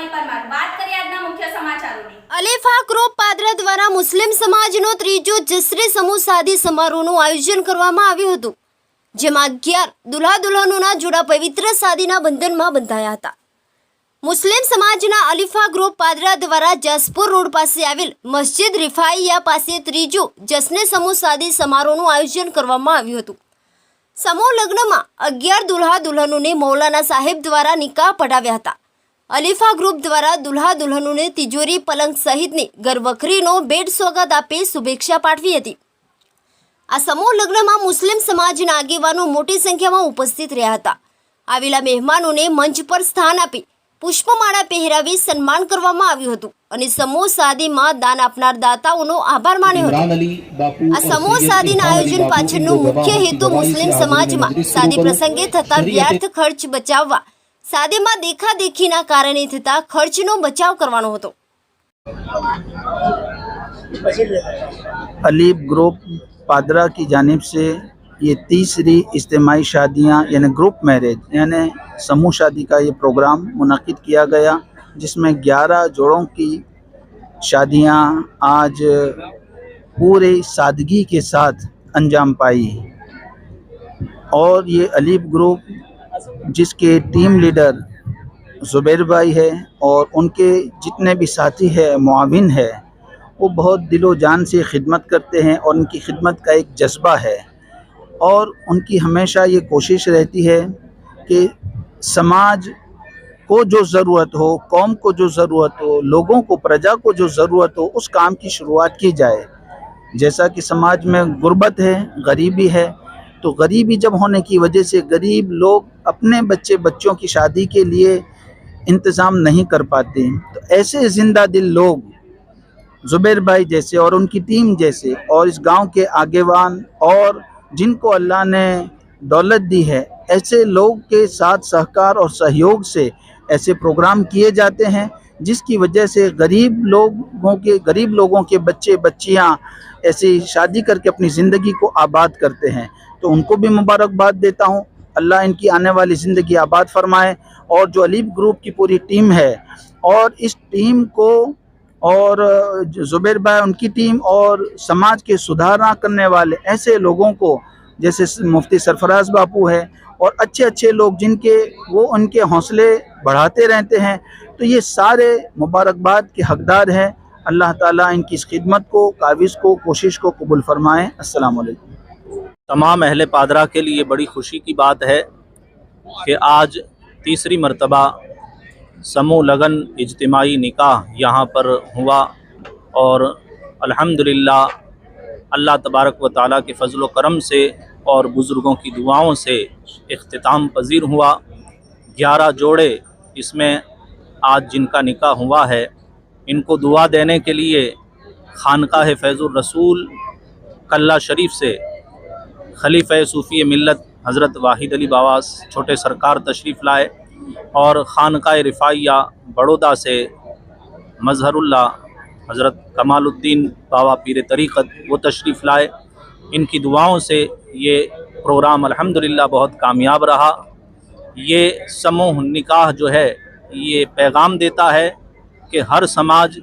રૂપાલી પરમાર વાત કરીએ આજના મુખ્ય સમાચારોની. અલેફા ગ્રુપ પાદરા દ્વારા મુસ્લિમ સમાજનો ત્રીજો જસરી સમૂહ સાદી સમારોહનું આયોજન કરવામાં આવ્યું હતું, જેમાં અગિયાર દુલ્હા દુલ્હનોના જોડા પવિત્ર સાદીના બંધનમાં બંધાયા હતા. મુસ્લિમ સમાજના અલીફા ગ્રુપ પાદરા દ્વારા જસપુર રોડ પાસે આવેલ મસ્જિદ રિફાઈયા પાસે ત્રીજો જશ્ને સમૂહ સાદી સમારોહનું આયોજન કરવામાં આવ્યું હતું. સમૂહ લગ્નમાં અગિયાર દુલ્હા દુલ્હનોને મૌલાના સાહેબ દ્વારા નિકાહ પઢાવ્યા હતા. અલીફા ગ્રુપ દ્વારા દુલ્હા દુલ્હનોને તિજોરી પલંગ સહિતની ગરવખરીનો ભેટ સ્વાગત આપી શુભેચ્છા પાઠવી હતી. આ સમૂહ લગ્નમાં મુસ્લિમ સમાજના આગેવાનો મોટી સંખ્યામાં ઉપસ્થિત રહ્યા હતા. આવેલા મહેમાનોને મંચ પર સ્થાન આપી પુષ્પમાળા પહેરાવી સન્માન કરવામાં આવ્યું હતું અને સમૂહ સાદીમાં દાન આપનાર દાતાઓનો આભાર માન્યો હતો. આ સમૂહ સાદીના આયોજન પાછળનો મુખ્ય હેતુ મુસ્લિમ સમાજમાં સાદી પ્રસંગે થતા વ્યર્થ ખર્ચ બચાવવા સાદેમાં દેખાદેખીના કારણે થતા ખર્ચનો બચાવ કરવાનો હતો. علیب گروپ پادرا کی جانب سے یہ تیسری اجتماعی شادیاں یعنی گروپ میرج یعنی سموہ شادی کا یہ پروگرام منعقد کیا گیا جس میں گیارہ جوڑوں کی شادیاں آج پورے سادگی کے ساتھ انجام پائی اور یہ علیب گروپ جس کے ٹیم لیڈر زبیر بھائی ہے اور ان کے جتنے بھی ساتھی ہے معاون ہے وہ بہت دل و جان سے خدمت کرتے ہیں اور ان کی خدمت کا ایک جذبہ ہے۔ اور ان کی ہمیشہ یہ کوشش رہتی ہے کہ سماج کو جو ضرورت ہو، قوم کو جو ضرورت ہو، لوگوں کو، پرجا کو جو ضرورت ہو، اس کام کی شروعات کی جائے۔ جیسا کہ سماج میں غربت ہے، غریبی ہے تو غریبی جب ہونے کی وجہ سے غریب لوگ اپنے بچے بچوں کی شادی کے لیے انتظام نہیں کر پاتے۔ تو ایسے زندہ دل لوگ زبیر بھائی جیسے اور ان کی ٹیم جیسے اور اس گاؤں کے آگیوان اور جن کو اللہ نے دولت دی ہے، ایسے لوگ کے ساتھ سہکار اور سہیوگ سے ایسے پروگرام کیے جاتے ہیں، جس کی وجہ سے غریب لوگوں کے، غریب لوگوں کے بچے، بچیاں ایسی شادی کر کے اپنی زندگی کو آباد کرتے ہیں۔ تو ان کو بھی مبارکباد دیتا ہوں۔ اللہ ان کی آنے والی زندگی آباد فرمائے اور جو علیب گروپ کی پوری ٹیم ہے اور اس ٹیم کو اور زبیر بھائی ان کی ٹیم اور سماج کے سدھارنا کرنے والے ایسے لوگوں کو جیسے مفتی سرفراز باپو ہے اور اچھے اچھے لوگ جن کے وہ ان کے حوصلے بڑھاتے رہتے ہیں۔ تو یہ سارے مبارکباد کے حقدار ہیں۔ اللہ تعالیٰ ان کی اس خدمت کو، کاوش کو، کوشش کو قبول فرمائیں السلام علیکم۔ تمام اہل پادرہ کے لیے بڑی خوشی کی بات ہے کہ آج تیسری مرتبہ سمو لگن اجتماعی نکاح یہاں پر ہوا اور الحمدللہ اللہ تبارک و تعالیٰ کے فضل و کرم سے اور بزرگوں کی دعاؤں سے اختتام پذیر ہوا۔ گیارہ جوڑے اس میں آج جن کا نکاح ہوا ہے، ان کو دعا دینے کے لیے خانقاہ فیض الرسول، کلّہ شریف سے خلیفہ صوفی ملت حضرت واحد علی باواز چھوٹے سرکار تشریف لائے اور خانقاہ رفائیہ بڑودا سے مظہر اللہ حضرت کمال الدین بابا پیر طریقت وہ تشریف لائے۔ ان کی دعاؤں سے یہ پروگرام الحمدللہ بہت کامیاب رہا۔ یہ سموہ نکاح جو ہے، یہ پیغام دیتا ہے کہ ہر سماج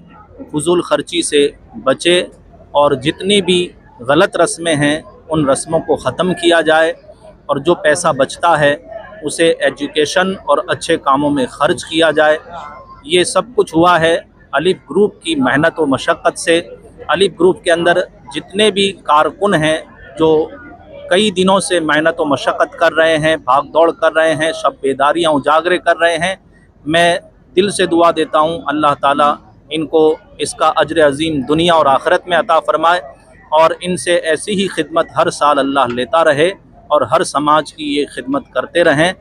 فضول خرچی سے بچے اور جتنی بھی غلط رسمیں ہیں ان رسموں کو ختم کیا جائے اور جو پیسہ بچتا ہے اسے ایجوکیشن اور اچھے کاموں میں خرچ کیا جائے۔ یہ سب کچھ ہوا ہے علیف گروپ کی محنت و مشقت سے۔ علیف گروپ کے اندر جتنے بھی کارکن ہیں جو کئی دنوں سے محنت و مشقت کر رہے ہیں، بھاگ دوڑ کر رہے ہیں شب بیداریاں اجاگرے کر رہے ہیں۔ میں دل سے دعا دیتا ہوں، اللہ تعالیٰ ان کو اس کا اجر عظیم دنیا اور آخرت میں عطا فرمائے۔ اور ان سے ایسی ہی خدمت ہر سال اللہ لیتا رہے اور ہر سماج کی یہ خدمت کرتے رہیں۔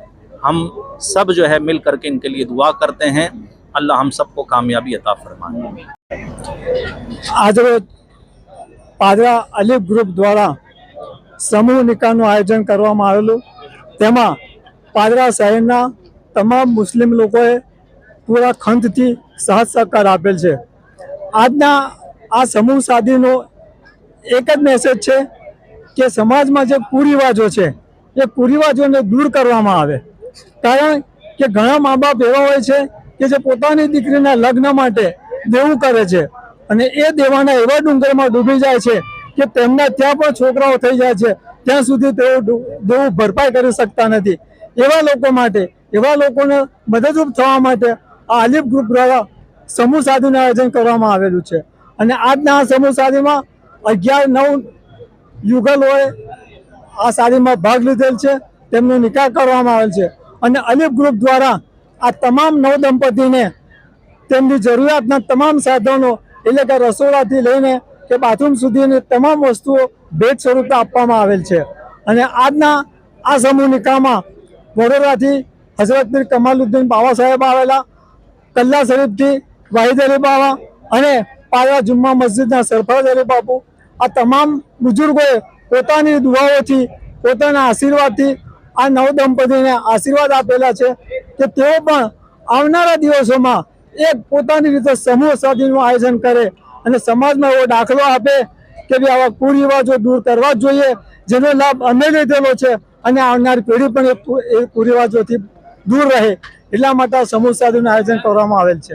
ہم سب جو ہے مل کر کے ان کے لیے دعا کرتے ہیں۔ اللہ ہم سب کو کامیابی عطا فرمانی علی گروپ دارا سموہ نکاح نیوجن مارلو۔ تیما شہر نا تمام مسلم لوگوں ہے۔ پورا کنتھی سہت سا کردی ن એક જ મેસેજ છે કે સમાજમાં જે કુરિવાજો છે, એ કુરિવાજોને દૂર કરવામાં આવે. કારણ કે ઘણા મા બાપ એવા હોય છે કે જે પોતાની દીકરીના લગ્ન માટે દેવું કરે છે અને એ દેવાના એવા ડુંગરમાં ડૂબી જાય છે કે તેમના ત્યાં પણ છોકરાઓ થઈ જાય છે, ત્યાં સુધી તેઓ દેવું ભરપાઈ કરી શકતા નથી. એવા લોકો માટે, એવા લોકોને મદદરૂપ થવા માટે આ આલિફ ગ્રુપ દ્વારા સમૂહ સાધીનું આયોજન કરવામાં આવેલું છે. અને આજના આ સમૂહ સાધીમાં અગિયાર, નવ યુગલોએ આ શાદીમાં ભાગ લીધેલ છે. તેમનો નિકાહ કરવામાં આવેલ છે. અને અલીફ ગ્રુપ દ્વારા આ તમામ નવ દંપતીને તેમની જરૂરિયાતના તમામ સાધનો, એટલે કે રસોડાથી લઈને કે બાથરૂમ સુધીની તમામ વસ્તુઓ ભેટ સ્વરૂપે આપવામાં આવેલ છે. અને આજના આ સમૂહ નિકાહમાં વડોદરાથી હઝરત કમાલુદ્દીન બાબા સાહેબ આવેલા, કલ્લા શરીફથી વાહિદ અલી બાવા અને પાયા જુમ્મા મસ્જિદના સરફરાજ અલી બાપુ આ તમામ બુઝુર્ગોએ પોતાની દુઆઓથી, પોતાના આશીર્વાદથી આ નવ દંપતીને આશીર્વાદ આપેલા છે કે તેઓ પણ આવનારા દિવસોમાં એક પોતાની રીતે સમૂહ સાધીનું આયોજન કરે અને સમાજમાં એવો દાખલો આપે કે ભાઈ આવા કુરિવાજો દૂર કરવા જ જોઈએ, જેનો લાભ અમે લીધેલો છે અને આવનારી પેઢી પણ એ કુરિવાજોથી દૂર રહે. એટલા માટે સમૂહ સાધીનું આયોજન કરવામાં આવેલ છે.